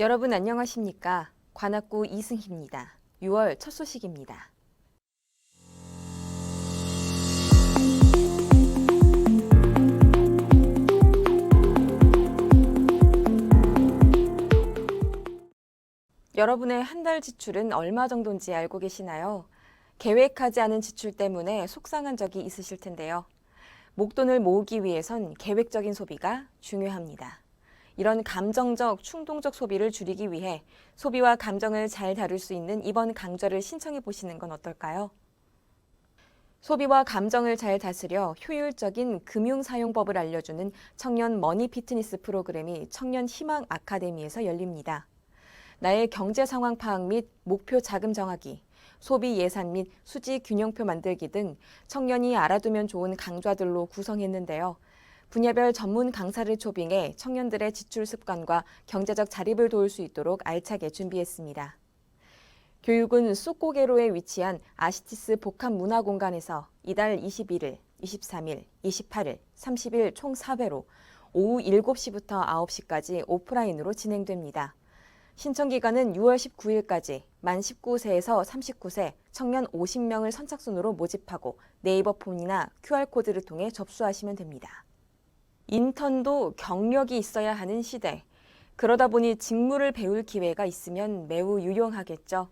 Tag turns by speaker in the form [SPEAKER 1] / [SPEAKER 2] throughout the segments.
[SPEAKER 1] 여러분 안녕하십니까? 관악구 이승희입니다. 6월 첫 소식입니다. 여러분의 한 달 지출은 얼마 정도인지 알고 계시나요? 계획하지 않은 지출 때문에 속상한 적이 있으실 텐데요. 목돈을 모으기 위해선 계획적인 소비가 중요합니다. 이런 감정적, 충동적 소비를 줄이기 위해 소비와 감정을 잘 다룰 수 있는 이번 강좌를 신청해 보시는 건 어떨까요? 소비와 감정을 잘 다스려 효율적인 금융 사용법을 알려주는 청년 머니 피트니스 프로그램이 청년 희망 아카데미에서 열립니다. 나의 경제 상황 파악 및 목표 자금 정하기, 소비 예산 및 수지 균형표 만들기 등 청년이 알아두면 좋은 강좌들로 구성했는데요. 분야별 전문 강사를 초빙해 청년들의 지출 습관과 경제적 자립을 도울 수 있도록 알차게 준비했습니다. 교육은 쑥고개로에 위치한 아시티스 복합 문화 공간에서 이달 21일, 23일, 28일, 30일 총 4회로 오후 7시부터 9시까지 오프라인으로 진행됩니다. 신청 기간은 6월 19일까지 만 19세에서 39세 청년 50명을 선착순으로 모집하고 네이버 폰이나 QR코드를 통해 접수하시면 됩니다. 인턴도 경력이 있어야 하는 시대. 그러다 보니 직무를 배울 기회가 있으면 매우 유용하겠죠.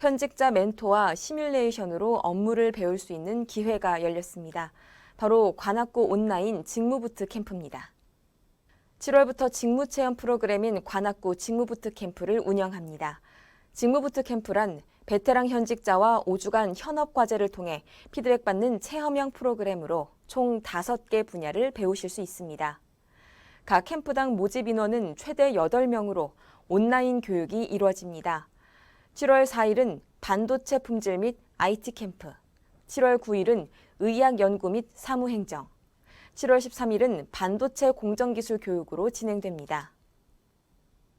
[SPEAKER 1] 현직자 멘토와 시뮬레이션으로 업무를 배울 수 있는 기회가 열렸습니다. 바로 관악구 온라인 직무부트 캠프입니다. 7월부터 직무체험 프로그램인 관악구 직무부트 캠프를 운영합니다. 직무부트 캠프란 베테랑 현직자와 5주간 현업 과제를 통해 피드백 받는 체험형 프로그램으로 총 5개 분야를 배우실 수 있습니다. 각 캠프당 모집 인원은 최대 8명으로 온라인 교육이 이루어집니다. 7월 4일은 반도체 품질 및 IT 캠프, 7월 9일은 의학 연구 및 사무 행정, 7월 13일은 반도체 공정기술 교육으로 진행됩니다.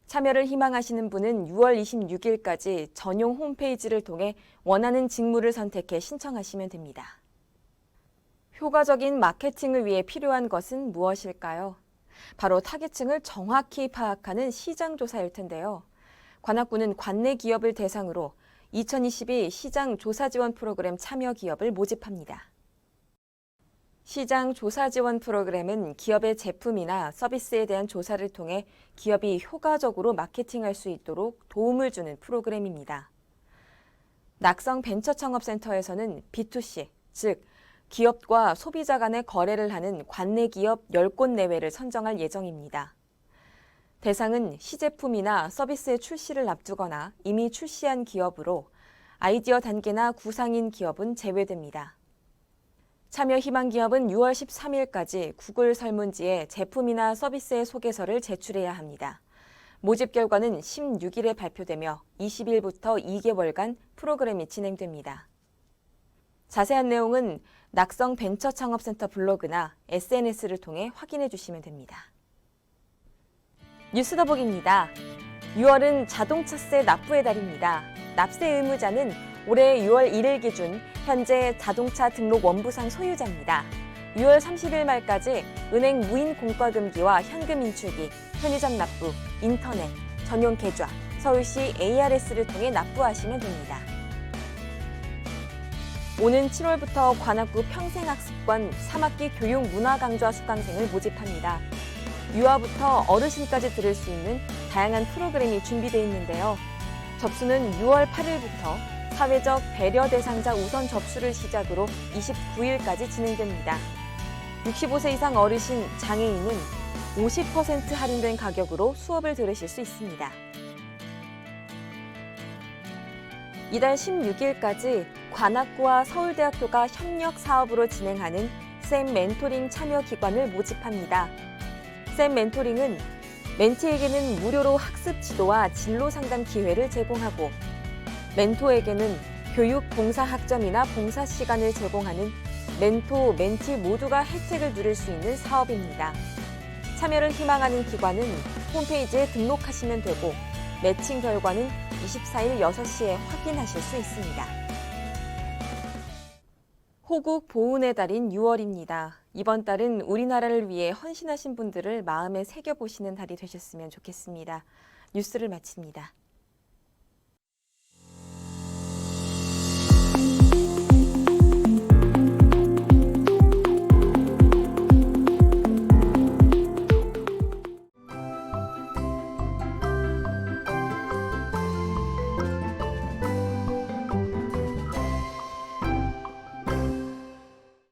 [SPEAKER 1] 참여를 희망하시는 분은 6월 26일까지 전용 홈페이지를 통해 원하는 직무를 선택해 신청하시면 됩니다. 효과적인 마케팅을 위해 필요한 것은 무엇일까요? 바로 타겟층을 정확히 파악하는 시장 조사일 텐데요. 관악구는 관내 기업을 대상으로 2022 시장 조사 지원 프로그램 참여 기업을 모집합니다. 시장 조사 지원 프로그램은 기업의 제품이나 서비스에 대한 조사를 통해 기업이 효과적으로 마케팅할 수 있도록 도움을 주는 프로그램입니다. 낙성 벤처 창업센터에서는 B2C, 즉 기업과 소비자 간의 거래를 하는 관내 기업 10곳 내외를 선정할 예정입니다. 대상은 시제품이나 서비스의 출시를 앞두거나 이미 출시한 기업으로 아이디어 단계나 구상인 기업은 제외됩니다. 참여 희망 기업은 6월 13일까지 구글 설문지에 제품이나 서비스의 소개서를 제출해야 합니다. 모집 결과는 16일에 발표되며 20일부터 2개월간 프로그램이 진행됩니다. 자세한 내용은 낙성 벤처 창업센터 블로그나 SNS를 통해 확인해 주시면 됩니다. 뉴스더북입니다. 6월은 자동차세 납부의 달입니다. 납세 의무자는 올해 6월 1일 기준 현재 자동차 등록 원부상 소유자입니다. 6월 30일 말까지 은행 무인 공과금기와 현금 인출기, 편의점 납부, 인터넷, 전용 계좌, 서울시 ARS를 통해 납부하시면 됩니다. 오는 7월부터 관악구 평생학습관 3학기 교육 문화 강좌 수강생을 모집합니다. 유아부터 어르신까지 들을 수 있는 다양한 프로그램이 준비되어 있는데요. 접수는 6월 8일부터 사회적 배려 대상자 우선 접수를 시작으로 29일까지 진행됩니다. 65세 이상 어르신, 장애인은 50% 할인된 가격으로 수업을 들으실 수 있습니다. 이달 16일까지 관악구와 서울대학교가 협력 사업으로 진행하는 쌤 멘토링 참여 기관을 모집합니다. 쌤 멘토링은 멘티에게는 무료로 학습 지도와 진로 상담 기회를 제공하고 멘토에게는 교육 봉사 학점이나 봉사 시간을 제공하는 멘토, 멘티 모두가 혜택을 누릴 수 있는 사업입니다. 참여를 희망하는 기관은 홈페이지에 등록하시면 되고 매칭 결과는 24일 6시에 확인하실 수 있습니다. 호국 보훈의 달인 6월입니다. 이번 달은 우리나라를 위해 헌신하신 분들을 마음에 새겨보시는 달이 되셨으면 좋겠습니다. 뉴스를 마칩니다.